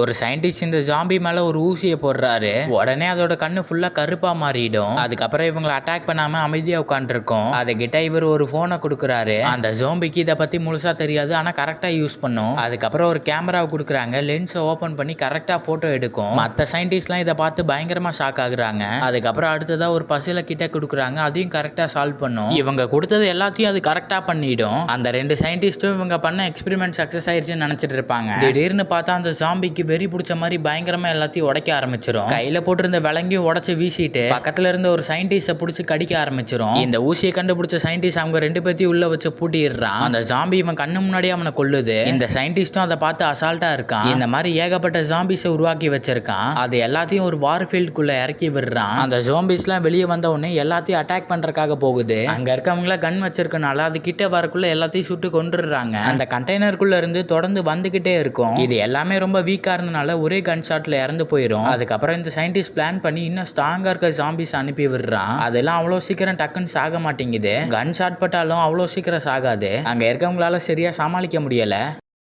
ஒரு சயின்டிஸ்ட் இந்த ஜாம்பி மேல ஒரு ஊசியை போடுறாரு. உடனே அதோட கண்ணு ஃபுல்லா கருப்பா மாறிடும். அதுக்கப்புறம் இவங்களை அட்டாக் பண்ணாம அமைதியா உட்காந்துருக்கும் அதுகிட்ட இவர் ஒரு போனை கொடுக்குறாரு. அந்த ஜோம்பிக்கு இதை பத்தி முழுசா தெரியாது. ஆனா கரெக்டா யூஸ் பண்ணும். அதுக்கப்புறம் ஒரு கேமராவை கொடுக்குறாங்க. லென்ஸை ஓபன் பண்ணி கரெக்டா போட்டோ எடுக்கும். மற்ற சயின்டிஸ்ட்லாம் இதை பார்த்து பயங்கரமா ஷாக் ஆகுறாங்க. அதுக்கப்புறம் அடுத்ததா ஒரு பசில கிட்ட கொடுக்குறாங்க. அதையும் கரெக்டா சால்வ் பண்ணும். இவங்க கொடுத்தது எல்லாத்தையும் அது கரெக்டா பண்ணிடும். அந்த ரெண்டு சயின்டிஸ்ட்டும் இவங்க பண்ண எக்ஸ்பெரிமெண்ட் சக்சஸ் ஆயிடுச்சுன்னு நினைச்சிட்டு இருப்பாங்க. திடீர்னு பார்த்தா அந்த ஜாம்பிக்கு வெறி பிடிச்ச மாதிரி பயங்கரமாக எல்லாத்தையும் உடைக்க ஆரம்பிச்சிடும் கையில் போட்டிருந்த விலங்கையும் உடச்சி வீசிட்டு பக்கத்தில் இருந்த ஒரு சயின்டிஸ்டை பிடிச்சி கடிக்க ஆரம்பிச்சிடும் இந்த ஊசியை கண்டுபிடிச்ச சயின்டிஸ்ட் அவங்க ரெண்டு பேர்த்தையும் உள்ள வச்சு பூட்டிடுறான். அந்த ஜாம்பி இவன் கண்ணு முன்னாடியே அவனை கொல்லுது. இந்த சயின்டிஸ்டும் அதை பார்த்து அசால்ட்டா இருக்கான். இந்த மாதிரி ஏகப்பட்ட ஜாம்பிஸை உருவாக்கி வச்சிருக்கான். அது எல்லாத்தையும் ஒரு வார்ஃபீல்டுக்குள்ள இறக்கி விடுறான். அந்த ஜாம்பிஸ்லாம் வெளியே வந்த உடனே எல்லாத்தையும் அட்டாக் பண்றதுக்காக போகுது. அங்க இருக்கவங்கள கன் வச்சிருக்கனால அது கிட்ட வரக்குள்ள எல்லாத்தையும் சுட்டு கொண்டுடுறாங்க அந்த கண்டெய்னருக்குள்ள இருந்து தொடர்ந்து வந்துகிட்டே இருக்கும். இது எல்லாமே ரொம்ப வீக்கா இருந்தனால ஒரே கன் ஷாட்ல இறந்து போயிடும் அதுக்கப்புறம் இந்த சயின்டிஸ்ட் பிளான் பண்ணி இன்னும் ஸ்ட்ராங்கா இருக்க ஜாம்பிஸ் அனுப்பி விடுறான். அதெல்லாம் அவ்வளோ சீக்கிரம் டக்குன்னு சாக மாட்டேங்குது. கன் ஷாட் பட்டாலும் அவ்வளோ சீக்கிரம் சாகாது. அங்க இருக்கவங்களால சரியா சமாளிக்க முடியல.